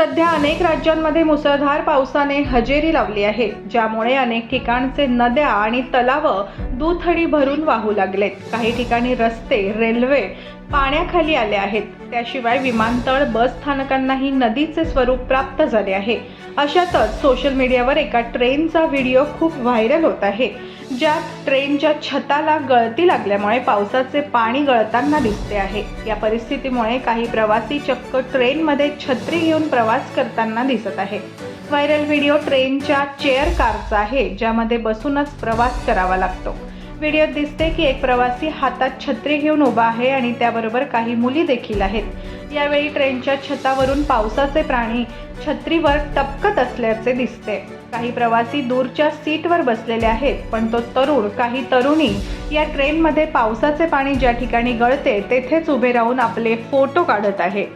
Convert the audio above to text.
सध्या अनेक राज्यांमध्ये मुसळधार पावसाने हजेरी लावली आहे ज्यामुळे अनेक ठिकाणचे नद्या आणि तलाव दुथडी भरून वाहू लागलेत. काही ठिकाणी रस्ते रेल्वे पाण्याखाली आले आहेत. त्याशिवाय विमानतळ बस स्थानकांनाही नदीचे स्वरूप प्राप्त झाले आहे. अशातच सोशल मीडियावर एका ट्रेनचा व्हिडिओ खूप व्हायरल होत आहे ज्यात ट्रेनच्या छताला गळती लागल्यामुळे पावसाचे पाणी गळताना दिसते आहे. या परिस्थितीमुळे काही प्रवासी चक्क ट्रेनमध्ये छत्री घेऊन प्रवास प्रवास करताना दिसत आहे. व्हायरल व्हिडिओ ट्रेनच्या चेअर कारचा आहे ज्यामध्ये बसूनच प्रवास करावा लागतो. व्हिडिओत दिसते की एक प्रवासी हातात छत्री घेऊन उभा आहे आणि त्याबरोबर काही मुली देखील आहेत. यावेळी ट्रेनच्या छतावरून पावसाचे प्राणी छत्रीवर टपकत असल्याचे दिसते. काही प्रवासी दूरच्या सीटवर बसलेले आहेत पण तो तरुण काही तरुणी या ट्रेनमध्ये पावसाचे पाणी ज्या ठिकाणी गळते तेथेच उभे राहून आपले फोटो काढत आहे.